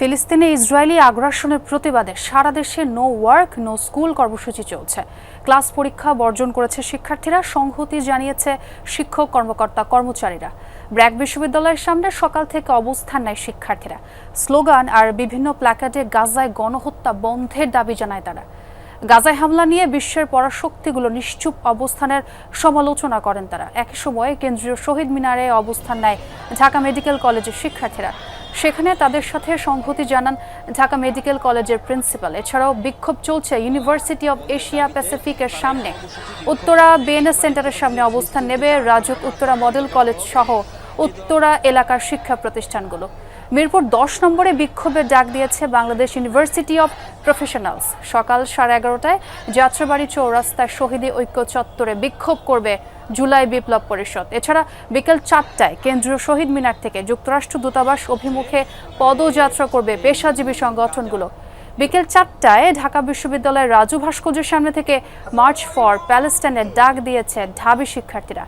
ফিলিস্তিনে ইসরায়েলি আগ্রাসনের প্রতিবাদে সারা দেশে নো ওয়ার্ক নো স্কুল কর্মসূচি চলছে। ক্লাস পরীক্ষা বর্জন করেছে শিক্ষার্থীরা, সংহতি জানিয়েছে শিক্ষক কর্মকর্তা কর্মচারীরা। ব্র্যাক বিশ্ববিদ্যালয়ের সামনে সকাল থেকে অবস্থান নেয় শিক্ষার্থীরা। স্লোগান, আর বিভিন্ন প্ল্যাকার্ডে গাজায় গণহত্যা বন্ধের দাবি জানায় তারা। গাজায় হামলা নিয়ে বিশ্বের পরাশক্তিগুলো নিশ্চুপ অবস্থানের সমালোচনা করেন তারা। একই সময়ে কেন্দ্রীয় শহীদ মিনারে অবস্থান নেয় ঢাকা মেডিকেল কলেজের শিক্ষার্থীরা। সেখানে তাদের সাথে সংহতি জানান ঢাকা মেডিকেল কলেজের প্রিন্সিপাল। এছাড়াও বিক্ষোভ চলছে ইউনিভার্সিটি অব এশিয়া প্যাসিফিকের সামনে। উত্তরা বিএনএস সেন্টারের সামনে অবস্থান নেবে রাজুক উত্তরা মডেল কলেজ সহ উত্তরা এলাকার শিক্ষা প্রতিষ্ঠানগুলো। মিরপুর দশ নম্বরে বিক্ষোভের ডাক দিয়েছে বাংলাদেশ ইউনিভার্সিটি অব প্রফেশনালস সকাল সাড়ে এগারোটায় যাত্রাবাড়ি চৌরাস্তায় শহীদী ঐক্য চত্বরে বিক্ষোভ করবে জুলাই বিপ্লব পরিষদ। এছাড়া বিকেল চারটায় কেন্দ্রীয় শহীদ মিনার থেকে যুক্তরাষ্ট্র দূতাবাস অভিমুখে পদযাত্রা করবে পেশাজীবী সংগঠনগুলো। বিকেল চারটায় ঢাকা বিশ্ববিদ্যালয়ের রাজু ভাস্কর্যের সামনে থেকে মার্চ ফর প্যালেস্টাইনের ডাক দিয়েছে ঢাবি শিক্ষার্থীরা।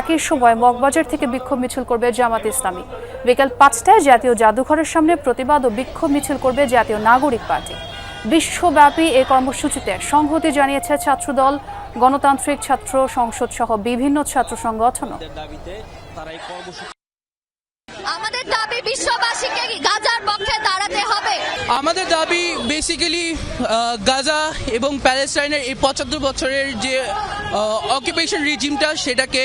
একই সময় মগবাজার থেকে বিক্ষোভ মিছিল করবে জামাত ইসলামী। বিকেল পাঁচটায় জাতীয় জাদুঘরের সামনে প্রতিবাদ ও বিক্ষোভ মিছিল করবে জাতীয় নাগরিক পার্টি। বিশ্বব্যাপী এই কর্মসূচিতে সংহতি জানিয়েছে ছাত্রদল, গণতান্ত্রিক ছাত্র সংসদ সহ বিভিন্ন ছাত্র সংগঠনও। দাঁড়াতে হবে। আমাদের দাবি বেসিক্যালি গাজা এবং প্যালেস্টাইনের এই পঁচাত্তর বছরের যে অকুপেশন রিজিমটা সেটাকে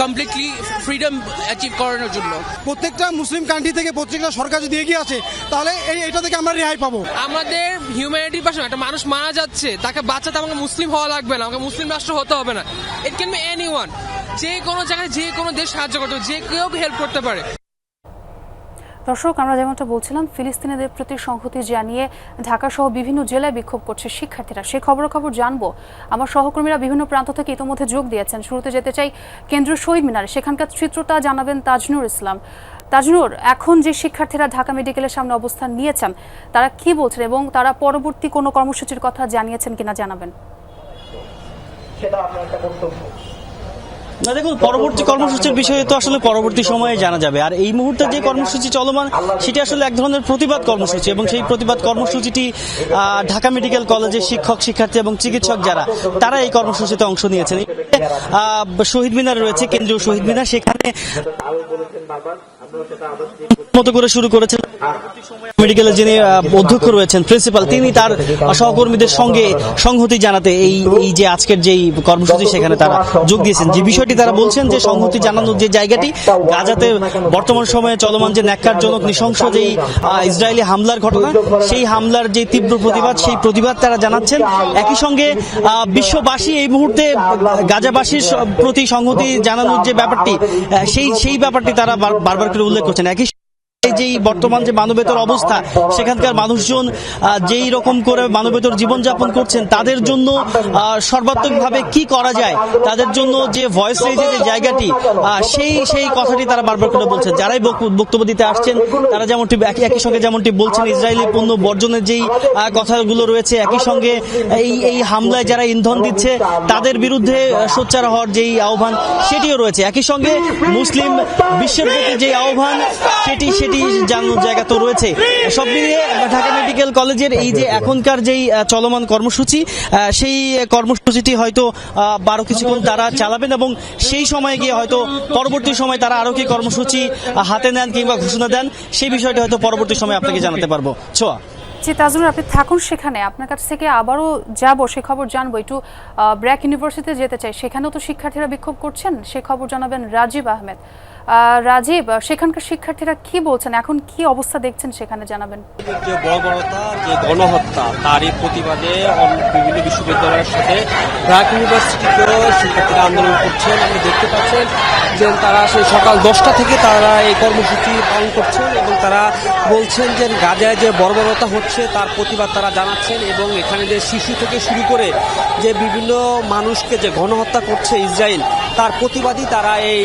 কমপ্লিটলি ফ্রিডম অ্যাচিভ করানোর জন্য। প্রত্যেকটা মুসলিম কান্ট্রি থেকে প্রত্যেকটা সরকার যদি এগিয়ে আসে তাহলে এই এটা থেকে আমরা রেহাই পাবো। আমাদের হিউম্যানিটির পাশে একটা মানুষ মারা যাচ্ছে তাকে বাঁচাতে আমাকে মুসলিম হওয়া লাগবে না আমাকে মুসলিম রাষ্ট্র হতে হবে না। It can be anyone যে কোনো জায়গায় যে কোনো দেশ সাহায্য করতে যে কেউ হেল্প করতে পারে। দর্শক, আমরা যেমনটা বলছিলাম, ফিলিস্তিনিদের প্রতি সংহতি জানিয়ে ঢাকা সহ বিভিন্ন জেলায় বিক্ষোভ করছে শিক্ষার্থীরা। সেই খবরাখবর জানব। আমার সহকর্মীরা বিভিন্ন প্রান্ত থেকে ইতোমধ্যে যোগ দিয়েছেন। শুরুতে যেতে চাই কেন্দ্র শহীদ মিনারে। সেখানকার চিত্রটা জানাবেন তাজনুর ইসলাম। তাজনুর, এখন যে শিক্ষার্থীরা ঢাকা মেডিকেলের সামনে অবস্থান নিয়েছেন, তারা কি বলছেন এবং তারা পরবর্তী কোনো কর্মসূচির কথা জানিয়েছেন কিনা জানাবেন। না দেখুন পরবর্তী কর্মসূচির বিষয়ে তো আসলে পরবর্তী সময়ে জানা যাবে। আর এই মুহূর্তে যে কর্মসূচি চলমান সেটি আসলে এক ধরনের প্রতিবাদ কর্মসূচি এবং সেই প্রতিবাদ কর্মসূচিটি আহ, ঢাকা মেডিকেল কলেজের শিক্ষক শিক্ষার্থী এবং চিকিৎসক যারা তারা এই কর্মসূচিতে অংশ নিয়েছেন। শহীদ মিনার রয়েছে কেন্দ্রীয় শহীদ মিনার। সেখানে মতো করে শুরু করেছেন। মেডিকেলের যিনি অধ্যক্ষ রয়েছেন প্রিন্সিপাল তিনি তার সহকর্মীদের সঙ্গে সংহতি জানাতে এই এই যে আজকের যেই কর্মসূচি সেখানে তারা যোগ দিয়েছেন। যে বিষয়টি তারা বলছেন যে সংহতি জানানোর যে জায়গাটি, গাজাতে বর্তমান সময়ে চলমান যে ন্যাক্কারজনক নৃশংস যেই ইসরায়েলি হামলার ঘটনা, সেই হামলার যে তীব্র প্রতিবাদ, সেই প্রতিবাদ তারা জানাচ্ছেন। একই সঙ্গে বিশ্ববাসী এই মুহূর্তে গাজাবাসীর প্রতি সংহতি জানানোর যে ব্যাপারটি সেই সেই ব্যাপারটি তারা বারবার করে উল্লেখ করছেন। একই এই যে বর্তমান যে মানবেতর অবস্থা, সেখানকার মানুষজন যেই রকম করে মানবেতর করছেন, তাদের জন্য সর্বাত্মক ভাবে কি করা যায়? তাদের জন্য যে ভয়েস যে জায়গাটি সেই সেই কথাটি তারা বারবার করে যারাই বক্তব্য দিতে আসছেন, তারা যেমনটি, একই একই সঙ্গে যেমনটি বলছেন, ইসরায়েলি পণ্য বর্জনের যেই কথাগুলো রয়েছে, একই সঙ্গে এই এই হামলায় যারা ইন্ধন দিচ্ছে, তাদের বিরুদ্ধে সোচ্চার হওয়ার যেই আহ্বান, সেটিও রয়েছে। একই সঙ্গে মুসলিম বিশ্বের প্রতি যে আহ্বান, সেটি সেটি জানানোর জায়গা তো রয়েছে। সব মিলিয়ে ঢাকা মেডিকেল কলেজের এই যে এখনকার যেই চলমান কর্মসূচি সেই কর্মসূচিটি হয়তো বারো কিছুক্ষণ তারা চালাবেন এবং সেই সময় গিয়ে হয়তো পরবর্তী সময় তারা আরও কি কর্মসূচি হাতে নেন কিংবা ঘোষণা দেন সেই বিষয়টি হয়তো পরবর্তী সময় আপনাকে জানাতে পারব। ছোয়া। জি আপনি থাকুন সেখানে। আপনার কাছ থেকে আবারও যাব সে খবর জানব। একটু ব্র্যাক ইউনিভার্সিটিতে যেতে চাই। সেখানেও তো শিক্ষার্থীরা বিক্ষোভ করছেন। সে খবর জানাবেন রাজীব আহমেদ। আহ, রাজীব সেখানকার শিক্ষার্থীরা কি বলছেন? এখন কি অবস্থা দেখছেন সেখানে জানাবেন। যে বর্বরতা, যে গণহত্যা, তারই প্রতিবাদে বিভিন্ন বিশ্ববিদ্যালয়ের সাথে ব্র্যাক ইউনিভার্সিটিতেও শিক্ষার্থীরা আন্দোলন করছেন। আপনি দেখতে পাচ্ছেন যে তারা সেই সকাল দশটা থেকে তারা এই কর্মসূচি পালন করছেন এবং তারা বলছেন যে গাজায় যে বর্বরতা হচ্ছে, তার প্রতিবাদ তারা জানাচ্ছেন এবং এখানে যে শিশু থেকে শুরু করে যে বিভিন্ন মানুষকে যে গণহত্যা করছে ইসরায়েল তার প্রতিবাদী তারা এই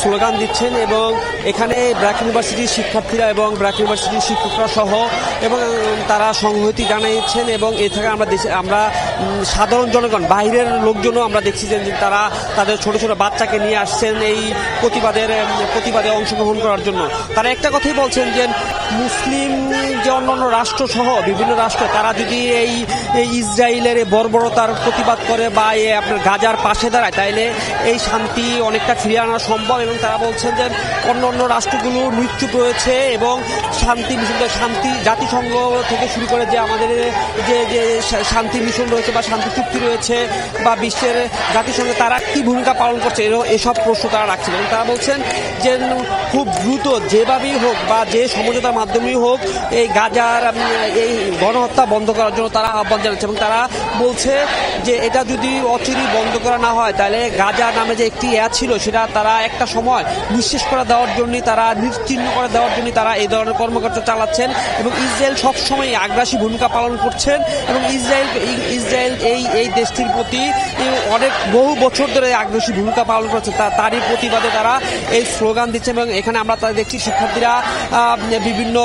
স্লোগান দিচ্ছেন এবং এখানে ব্র্যাক ইউনিভার্সিটির শিক্ষার্থীরা এবং ব্র্যাক ইউনিভার্সিটির শিক্ষকরা সহ এবং তারা সংহতি জানিয়েছেন এবং এ থেকে আমরা দেশে, আমরা সাধারণ জনগণ বাইরের লোকজনও আমরা দেখছি যে তারা তাদের ছোট ছোট বাচ্চাকে নিয়ে আসছেন এই প্রতিবাদের প্রতিবাদে অংশগ্রহণ করার জন্য। তারা একটা কথাই বলছেন যে, মুসলিম যে অন্যান্য রাষ্ট্র সহ বিভিন্ন রাষ্ট্র, তারা যদি এই ইসরায়েলের বর্বরতার প্রতিবাদ করে বা এই আপনার গাজার পাশে দাঁড়ায়, তাইলে এই শান্তি অনেকটা ফিরিয়ে আনা সম্ভব এবং তারা বলছেন যে অন্য অন্য রাষ্ট্রগুলো নিশ্চুপ রয়েছে এবং শান্তি মিশন শান্তি জাতিসংঘ থেকে শুরু করে যে আমাদের যে যে শান্তি মিশন রয়েছে বা শান্তি চুক্তি রয়েছে বা বিশ্বের জাতিসংঘে তারা কি ভূমিকা পালন করছে এসব প্রশ্ন তারা রাখছেন এবং তারা বলছেন যে খুব দ্রুত যেভাবেই হোক বা যে সমঝোতার মাধ্যমেই হোক এই গাজার এই গণহত্যা বন্ধ করার জন্য তারা আহ্বান জানাচ্ছে এবং তারা বলছে যে এটা যদি অচিরই বন্ধ করা না হয় তাহলে গাজা নামে যে একটি অ্যা ছিল, সেটা তারা একটা সময় নিঃশেষ করে দেওয়ার জন্যই তারা, নিশ্চিহ্ন করে দেওয়ার জন্য তারা এই ধরনের কর্মকাণ্ড চালাচ্ছেন এবং ইসরায়েল সবসময় আগ্রাসী ভূমিকা পালন করছেন এবং ইসরায়েল ইসরায়েল এই এই দেশটির প্রতি অনেক বহু বছর ধরে আগ্রাসী ভূমিকা পালন করছে। তারই প্রতিবাদে তারা এই স্লোগান দিচ্ছে এবং এখানে আমরা তাদের দেখছি শিক্ষার্থীরা বিভিন্ন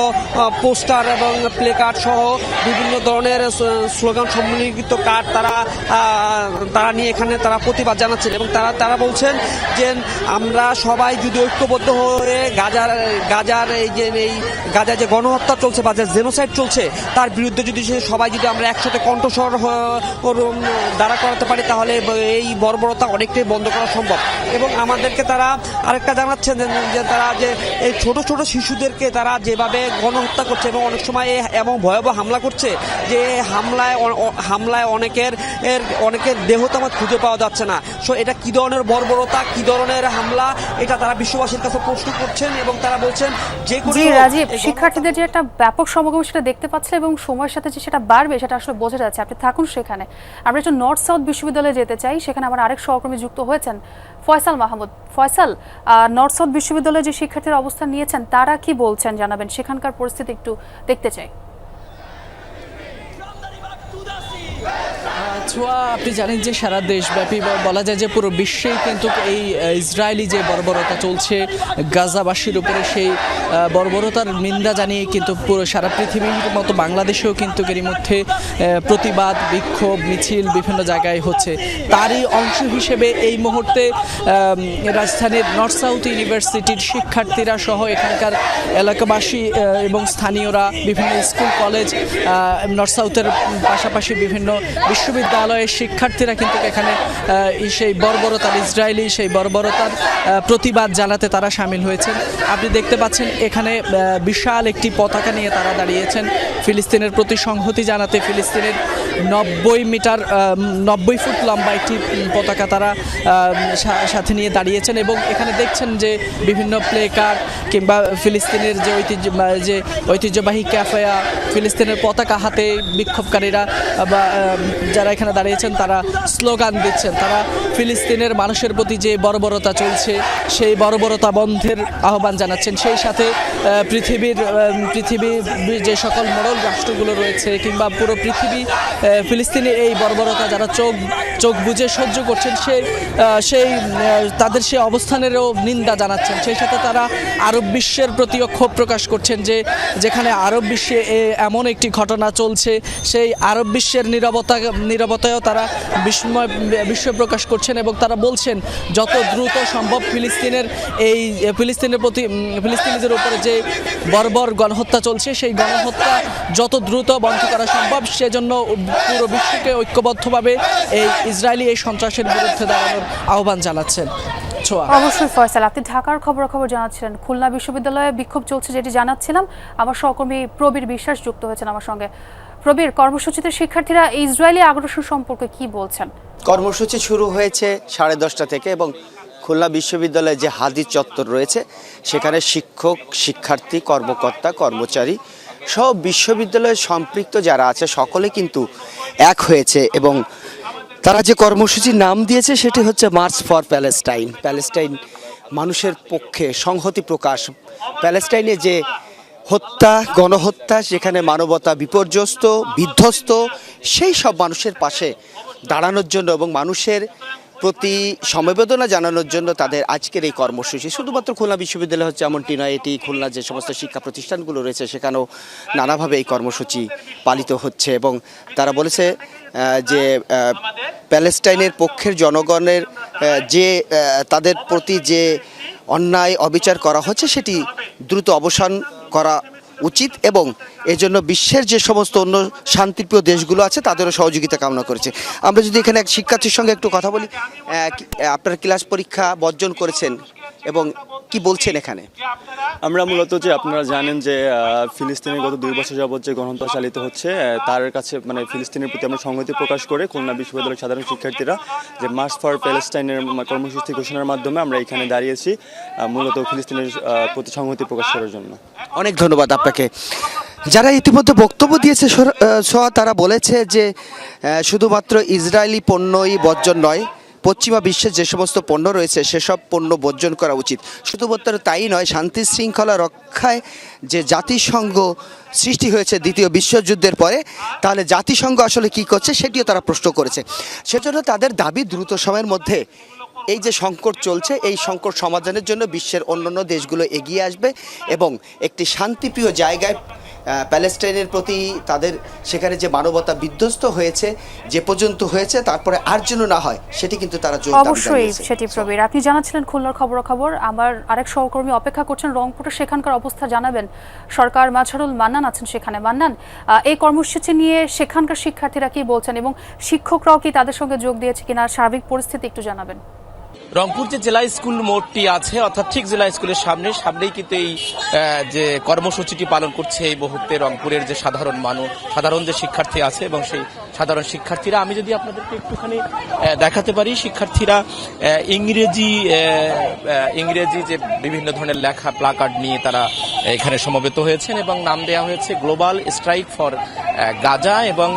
পোস্টার এবং প্লে কার্ড সহ বিভিন্ন ধরনের স্লোগান সম্মিলিত কার্ড তারা তারা নিয়ে এখানে তারা প্রতিবাদ জানাচ্ছেন এবং তারা তারা বলছেন যে আমরা সবাই যদি ঐক্যবদ্ধ হয়ে গাজার গাজার এই যে, এই গাজার যে গণহত্যা চলছে বা যে জেনোসাইড চলছে, তার বিরুদ্ধে যদি সে সবাই যদি আমরা একসাথে কণ্ঠস্বর দাঁড়া করাতে পারি, তাহলে এই বর্বরতা অনেকটাই বন্ধ করা সম্ভব। এবং আমাদেরকে তারা আরেকটা জানাচ্ছেন যে- তারা যে এই ছোট ছোট শিশুদেরকে তারা যেভাবে গণহত্যা করছে এবং অনেক সময় এ- এমন ভয়াবহ হামলা করছে যে হামলায় হামলায় অনেকের অনেকের দেহ তেমন খুঁজে পাওয়া যাচ্ছে না। সো এটা কী ধরনের বর্বরতা কি ধরনের হামলা এটা তারা বিশ্ববাসীর কাছে প্রশ্ন করছেন এবং তারা বলছেন যে কোনো জি রাজীব শিক্ষার্থীদের যে একটা ব্যাপক সমাগম সেটা দেখতে পাচ্ছে এবং সময়ের সাথে যে সেটা বাড়বে সেটা আসলে বোঝা যাচ্ছে। আপনি থাকুন সেখানে। আমরা একটু নর্থ সাউথ বিশ্ববিদ্যালয়ে যেতে চাই সেখানে আমার আরেক সহকর্মী যুক্ত হয়েছেন ফয়সাল মাহমুদ। ফয়সাল আহ, নর্থ সাউথ বিশ্ববিদ্যালয়ে যে শিক্ষার্থীরা অবস্থান নিয়েছেন তারা কি বলছেন জানাবেন? সেখানকার পরিস্থিতি একটু দেখতে চাই। ছোঁয়া আপনি জানেন যে সারা দেশব্যাপী বলা যায় যে পুরো বিশ্বেই কিন্তু এই ইসরায়েলি যে বর্বরতা চলছে, গাজাবাসীর উপরে সেই বর্বরতার নিন্দা জানিয়ে কিন্তু পুরো সারা পৃথিবীর মতো বাংলাদেশেও কিন্তু এরই মধ্যে প্রতিবাদ, বিক্ষোভ, মিছিল বিভিন্ন জায়গায় হচ্ছে। তারই অংশ হিসেবে এই মুহূর্তে রাজধানীর নর্থ সাউথ ইউনিভার্সিটির শিক্ষার্থীরা সহ এখানকার এলাকাবাসী এবং স্থানীয়রা বিভিন্ন স্কুল, কলেজ নর্থ সাউথের পাশাপাশি বিভিন্ন বিশ্ববিদ্যালয়ের শিক্ষার্থীরা কিন্তু এখানে সেই বর্বরতার, ইসরায়েলি সেই বর্বরতার প্রতিবাদ জানাতে তারা সামিল হয়েছেন। আপনি দেখতে পাচ্ছেন এখানে বিশাল একটি পতাকা নিয়ে তারা দাঁড়িয়েছেন। ফিলিস্তিনের প্রতি সংহতি জানাতে ফিলিস্তিনের নব্বই মিটার নব্বই ফুট লম্বা একটি পতাকা তারা সাথে নিয়ে দাঁড়িয়েছেন এবং এখানে দেখছেন যে বিভিন্ন প্লে কার্ড কিংবা ফিলিস্তিনের যে ঐতিহ্য যে ঐতিহ্যবাহী ক্যাফেয়া, ফিলিস্তিনের পতাকা হাতে বিক্ষোভকারীরা, বা যারা এখানে দাঁড়িয়েছেন তারা স্লোগান দিচ্ছেন। তারা ফিলিস্তিনের মানুষের প্রতি যে বর্বরতা চলছে, সেই বর্বরতা বন্ধের আহ্বান জানাচ্ছেন। সেই সাথে পৃথিবীর পৃথিবীর যে সকল মোড়ল রাষ্ট্রগুলো রয়েছে কিংবা পুরো পৃথিবী ফিলিস্তিনের এই বর্বরতা যারা চোখ চোখ বুঝে সহ্য করছেন আহ, সেই তাদের সেই অবস্থানেরও নিন্দা জানাচ্ছেন। সেই সাথে তারা আরব বিশ্বের প্রতিও ক্ষোভ প্রকাশ করছেন যে যেখানে আরব বিশ্বে এমন একটি ঘটনা চলছে সেই আরব বিশ্বের নিরবতা নিরবতায়ও তারা বিস্ময় বিস্ময় প্রকাশ করছেন এবং তারা বলছেন যত দ্রুত সম্ভব ফিলিস্তিনের এই ফিলিস্তিনের প্রতি ফিলিস্তিনিদের উপরে যে বর্বর গণহত্যা চলছে সেই গণহত্যা যত দ্রুত বন্ধ করা সম্ভব সেজন্য পুরো বিশ্বকে ঐক্যবদ্ধভাবে এই ইসরায়েলি এই সন্ত্রাসের বিরুদ্ধে দাঁড়ানোর আহ্বান জানাচ্ছেন ছোঁয়া। অবশ্যই ফয়সাল আপনি ঢাকার খবর খবর জানাচ্ছিলেন খুলনা বিশ্ববিদ্যালয়ে বিক্ষোভ চলছে যেটি জানাচ্ছিলাম। আমার সহকর্মী প্রবীর বিশ্বাস যুক্ত হয়েছেন আমার সঙ্গে। প্রবীর কর্মসূচিতে শিক্ষার্থীরা ইসরায়েলি আগ্রাসন সম্পর্কে কি বলছেন? কর্মসূচি শুরু হয়েছে সাড়ে দশটা থেকে এবং খুলনা বিশ্ববিদ্যালয়ে যে হাদি চত্বর রয়েছে সেখানে শিক্ষক শিক্ষার্থী কর্মকর্তা কর্মচারী সব বিশ্ববিদ্যালয়ে সম্পৃক্ত যারা আছে, সকলে কিন্তু এক হয়েছে এবং তারা যে কর্মসূচির নাম দিয়েছে, সেটি হচ্ছে মার্চ ফর প্যালেস্টাইন প্যালেস্টাইন মানুষের পক্ষে সংহতি প্রকাশ। প্যালেস্টাইনে যে হত্যা, গণহত্যা, সেখানে মানবতা বিপর্যস্ত, বিধ্বস্ত, সেই সব মানুষের পাশে দাঁড়ানোর জন্য এবং মানুষের প্রতি সমবেদনা জানানোর জন্য তাদের আজকের এই কর্মসূচি। শুধুমাত্র খুলনা বিশ্ববিদ্যালয় হচ্ছে এমনটি নয়, এটি খুলনা যে সমস্ত শিক্ষা প্রতিষ্ঠানগুলো রয়েছে, সেখানেও নানাভাবে এই কর্মসূচি পালিত হচ্ছে এবং তারা বলেছে যে প্যালেস্টাইনের পক্ষের জনগণের যে তাদের প্রতি যে অন্যায় অবিচার করা হচ্ছে, সেটি দ্রুত অবসান করা উচিত এবং এজন্য বিশ্বের যে সমস্ত অন্য শান্তিপ্রিয় দেশগুলো আছে, তাদেরও সহযোগিতা কামনা করেছে। আমরা যদি এখানে এক শিক্ষার্থীর সঙ্গে একটু কথা বলি আপনার ক্লাস পরীক্ষা বর্জন করেছেন এবং কি বলছেন এখানে? আমরা মূলত যে আপনারা জানেন যে ফিলিস্তিনে গত দুই বছর যাবত যে গণহত্যা চালিত হচ্ছে তার কাছে মানে ফিলিস্তিনের প্রতি আমরা সংহতি প্রকাশ করে খুলনা বিশ্ববিদ্যালয়ের সাধারণ শিক্ষার্থীরা যে মার্চ ফর প্যালেস্টাইনের কর্মসূচি ঘোষণার মাধ্যমে আমরা এখানে দাঁড়িয়েছি মূলত ফিলিস্তিনের প্রতি সংহতি প্রকাশ করার জন্য। অনেক ধন্যবাদ আপনাকে। যারা ইতিমধ্যে বক্তব্য দিয়েছে সোহা তারা বলেছে যে শুধুমাত্র ইসরায়েলি পণ্যই বর্জন নয় পশ্চিমা বিশ্বের যে সমস্ত পণ্য রয়েছে, সেসব পণ্য বর্জন করা উচিত। শুধুমাত্র তাই নয়, শান্তি শৃঙ্খলা রক্ষায় যে জাতিসংঘ সৃষ্টি হয়েছে দ্বিতীয় বিশ্বযুদ্ধের পরে, তাহলে জাতিসংঘ আসলে কি করছে সেটিও তারা প্রশ্ন করেছে। সেজন্য তাদের দাবি দ্রুত সময়ের মধ্যে এই যে সংকট চলছে, এই সংকট সমাধানের জন্য বিশ্বের অন্যান্য দেশগুলো এগিয়ে আসবে এবং একটি শান্তিপ্রিয় জায়গায় প্যালেস্টাইনের প্রতি তাদের সেখানে যে মানবতা বিধ্বস্ত হয়েছে যে পর্যন্ত হয়েছে তারপরে আর যেন না হয় সেটি কিন্তু তারা জোর অবশ্যই সেটি প্রবীর। আপনি জানাচ্ছিলেন খুলনার খবরাখবর। আমার আরেক সহকর্মী অপেক্ষা করছেন রংপুরে সেখানকার অবস্থা জানাবেন। সরকার মাঝারুল মান্নান আছেন সেখানে। মান্নান এই কর্মসূচি নিয়ে সেখানকার শিক্ষার্থীরা কি বলছেন এবং শিক্ষকরাও কি তাদের সঙ্গে যোগ দিয়েছে কিনা সার্বিক পরিস্থিতি একটু জানাবেন। রংপুর যে জেলা স্কুল মোড়টি আছে, অর্থাৎ ঠিক জেলা স্কুলের সামনে, সামনেই কিন্তু এই যে কর্মসূচিটি পালন করছে এই মুহূর্তে রংপুরের যে সাধারণ মানুষ, সাধারণ যে শিক্ষার্থী আছে এবং সেই সাধারণ শিক্ষার্থীরা, আমি যদি আপনাদেরকে একটুখানি দেখাতে পারি, শিক্ষার্থীরা ইংরেজি ইংরেজি যে বিভিন্ন ধরনের লেখা প্লাকার্ড নিয়ে তারা এখানে সমবেত হয়েছেন এবং নাম দেওয়া হয়েছে গ্লোবাল স্ট্রাইক ফর গাজা এবং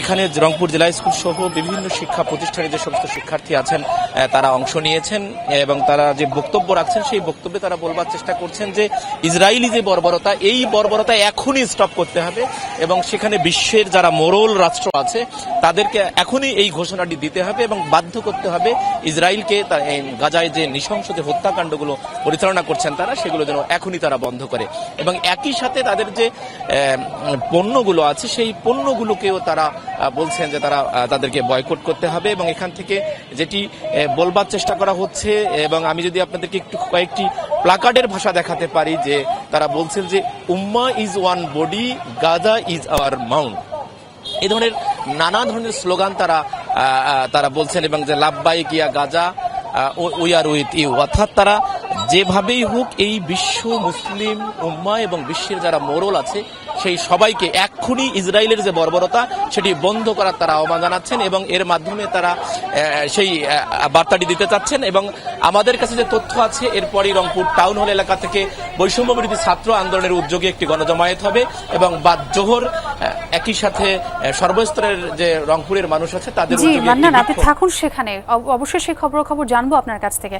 এখানে রংপুর জেলা স্কুল সহ বিভিন্ন শিক্ষা প্রতিষ্ঠানে যে সমস্ত শিক্ষার্থী আছেন তারা অংশ নিয়েছেন এবং তারা যে বক্তব্য রাখছেন, সেই বক্তব্যে তারা বলবার চেষ্টা করছেন যে ইসরায়েলি যে বর্বরতা, এই বর্বরতা এখনই স্টপ করতে হবে এবং সেখানে বিশ্বের যারা মোরল রাষ্ট্র আছে, তাদেরকে এখনই এই ঘোষণাটি দিতে হবে এবং বাধ্য করতে হবে ইসরায়েলকে গাজায় যে নৃশংস যে হত্যাকাণ্ডগুলো পরিচালনা করছেন তারা, সেগুলো যেন এখনই তারা বন্ধ করে। এবং একই সাথে তাদের যে পণ্যগুলো আছে, সেই পণ্যগুলোকেও তারা বলছেন যে তারা তাদেরকে বয়কট করতে হবে এবং এখান থেকে যেটি বলবার চেষ্টা করা হচ্ছে এবং আমি যদি আপনাদেরকে একটু কয়েকটি প্লাকার্ডের ভাষা দেখাতে পারি যে তারা বলছেন যে, উম্মা is one body, Gaza is our mount এ ধরনের নানা ধরনের স্লোগান তারা তারা বলছেন এবং যে লাভবাই গিয়া Gaza we are with you. অর্থাৎ তারা যেভাবেই হোক এই বিশ্ব মুসলিম উম্মা এবং বিশ্বের যারা মোরল আছে সেই সবাইকে এক্ষুনি ইসরায়েলের যে বর্বরতা সেটি বন্ধ করার তারা আহ্বান জানাচ্ছেন এবং এর মাধ্যমে তারা সেই বার্তাটি দিতে চাচ্ছেন এবং আমাদের কাছে যে তথ্য আছে এরপরই রংপুর টাউন হল এলাকা থেকে বৈষম্য বিরোধী ছাত্র আন্দোলনের উদ্যোগে একটি গণজমায়েত হবে এবং বাদ জোহর একই সাথে সর্বস্তরের যে রংপুরের মানুষ আছে তাদের আপনি থাকুন সেখানে। অবশ্যই সেই খবর খবর জানব আপনার কাছ থেকে।